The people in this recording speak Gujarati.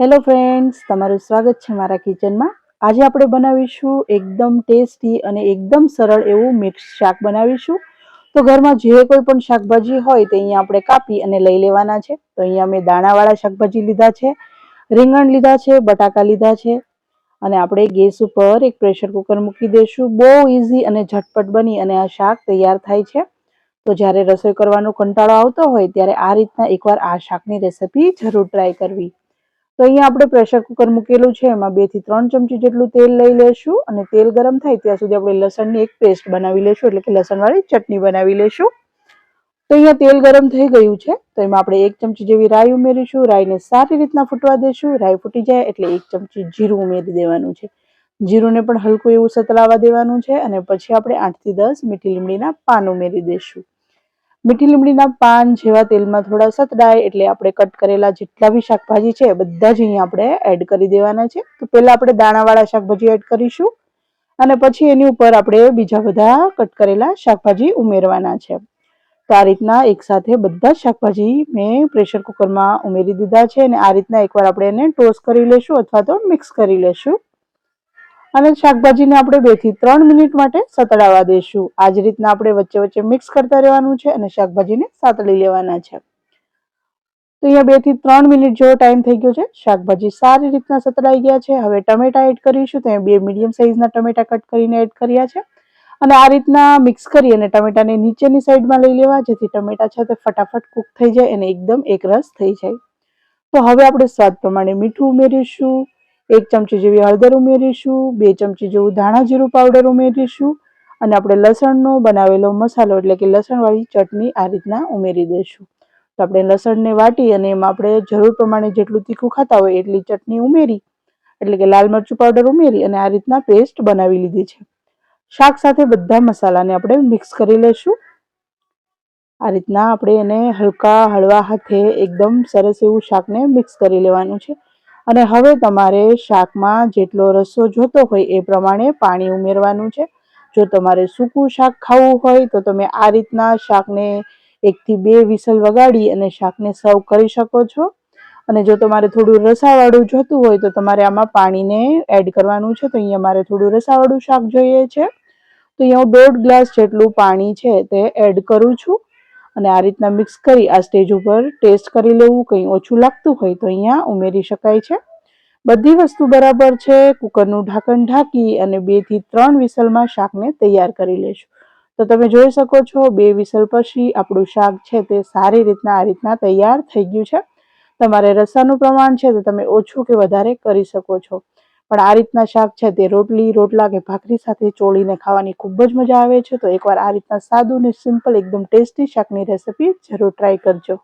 હેલો ફ્રેન્ડ્સ તમારું સ્વાગત છે મારા કિચનમાં. આજે આપણે બનાવીશું એકદમ ટેસ્ટી અને એકદમ સરળ એવું મિક્સ શાક બનાવીશું. તો ઘરમાં જે કોઈ પણ શાકભાજી હોય તે અહીંયા આપણે કાપી અને લઈ લેવાના છે. તો અહીંયા મેં દાણાવાળા શાકભાજી લીધા છે, રીંગણ લીધા છે, બટાકા લીધા છે અને આપણે ગેસ ઉપર એક પ્રેશર કુકર મૂકી દઈશું. બહુ ઇઝી અને ઝટપટ બની અને આ શાક તૈયાર થાય છે. તો જ્યારે રસોઈ કરવાનો કંટાળો આવતો હોય ત્યારે આ રીતના એકવાર આ શાકની રેસીપી જરૂર ટ્રાય કરવી. તો અહીંયા આપણે પ્રેશર કુકર મૂકેલું છે. એમાં બેથી ત્રણ ચમચી જેટલું તેલ લઈ લેશું અને તેલ ગરમ થાય ત્યાં સુધી આપણે લસણની એક પેસ્ટ બનાવી લેશું, એટલે કે લસણવાળી ચટણી બનાવી લેશું. તો અહીંયા તેલ ગરમ થઈ ગયું છે. તો એમાં આપણે એક ચમચી જેવી રાઈ ઉમેરીશું. રાઈને સારી રીતના ફૂટવા દેશું. રાઈ ફૂટી જાય એટલે એક ચમચી જીરું ઉમેરી દેવાનું છે. જીરુંને પણ હલકું એવું સતલાવા દેવાનું છે અને પછી આપણે આઠથી દસ મીઠી લીમડીના પાન ઉમેરી દઈશું મીઠી લીમડીના પાન જેવા તેલમાં થોડા સતડાય એટલે આપણે કટ કરેલા જેટલા બી શાકભાજી છે બધા જ અહીંયા આપણે એડ કરી દેવાના છે. તો પહેલા આપણે દાણાવાળા શાકભાજી એડ કરીશું અને પછી એની ઉપર આપણે બીજા બધા કટ કરેલા શાકભાજી ઉમેરવાના છે. તો આ રીતના એકસાથે બધા શાકભાજી મેં પ્રેશર કુકરમાં ઉમેરી દીધા છે અને આ રીતના એકવાર આપણે એને ટોસ કરી લેશું અથવા તો મિક્સ કરી લેશું. અને શાકભાજીને આપણે બેથી ત્રણ મિનિટ માટે સતડાવા દઈશું આ જ રીતના આપણે વચ્ચે વચ્ચે મિક્સ કરતા રહેવાનું છે અને શાકભાજીને સાતળી લેવાના છે. તો અહીંયા બેથી ત્રણ મિનિટ જેવો ટાઈમ થઈ ગયો છે. શાકભાજી સારી રીતના સતડાઈ ગયા છે. હવે ટમેટા એડ કરીશું. તો બે મીડિયમ સાઇઝના ટમેટા કટ કરીને એડ કર્યા છે. અને આ રીતના મિક્સ કરી અને ટમેટાને નીચેની સાઈડમાં લઈ લેવા, જેથી ટમેટા છે તે ફટાફટ કુક થઈ જાય અને એકદમ એકરસ થઈ જાય. તો હવે આપણે સ્વાદ પ્રમાણે મીઠું ઉમેરીશું. એક ચમચી જેવી હળદર ઉમેરીશું, બે ચમચી જેવું ધાણા જીરું પાવડર ઉમેરીશું અને આપણે લસણનો બનાવેલો મસાલો, એટલે કે લસણવાળી ચટણી આ રીતના ઉમેરી દઈશું. તો આપણે લસણને વાટી અને એમાં આપણે જરૂર પ્રમાણે જેટલું તીખું ખાતા હોય એટલી ચટણી ઉમેરી, એટલે કે લાલ મરચું પાવડર ઉમેરી અને આ રીતના પેસ્ટ બનાવી લીધી છે. શાક સાથે બધા મસાલાને આપણે મિક્સ કરી લઈશું આ રીતના આપણે એને હલકા હળવા હાથે એકદમ સરસ એવું શાકને મિક્સ કરી લેવાનું છે. અને હવે તમારે શાકમાં જેટલો રસો જોતો હોય એ પ્રમાણે પાણી ઉમેરવાનું છે. જો તમારે સૂકું શાક ખાવું હોય તો તમે આ રીતના શાકને એકથી બે વિસલ વગાડી અને શાકને સર્વ કરી શકો છો. અને જો તમારે થોડું રસાવાળું જોતું હોય તો તમારે આમાં પાણીને એડ કરવાનું છે. તો અહીંયા મારે થોડું રસાવાળું શાક જોઈએ છે. તો અહીંયા હું દોઢ ગ્લાસ જેટલું પાણી છે તે એડ કરું છું. અને આ રીતના મિક્સ કરી આ સ્ટેજ ઉપર ટેસ્ટ કરી લેવું, કંઈ ઓછું લાગતું હોય તો અહીંયા ઉમેરી શકાય છે. બધી વસ્તુ બરાબર છે, કુકરનું ઢાંકણ ઢાંકી અને બેથી ત્રણ વિસલમાં શાકને તૈયાર કરી લેશું. તો તમે જોઈ શકો છો, બે વિસલ પછી આપણું શાક છે તે સારી રીતના આ રીતના તૈયાર થઈ ગયું છે. તમારે રસાનું પ્રમાણ છે તે તમે ઓછું કે વધારે કરી શકો છો. પણ આ રીતના શાક છે તે રોટલી, રોટલા કે ભાખરી સાથે ચોળીને ખાવાની ખૂબ જ મજા આવે છે. તો એકવાર આ રીતના સાદું ને સિમ્પલ એકદમ ટેસ્ટી શાકની રેસીપી જરૂર ટ્રાય કરજો.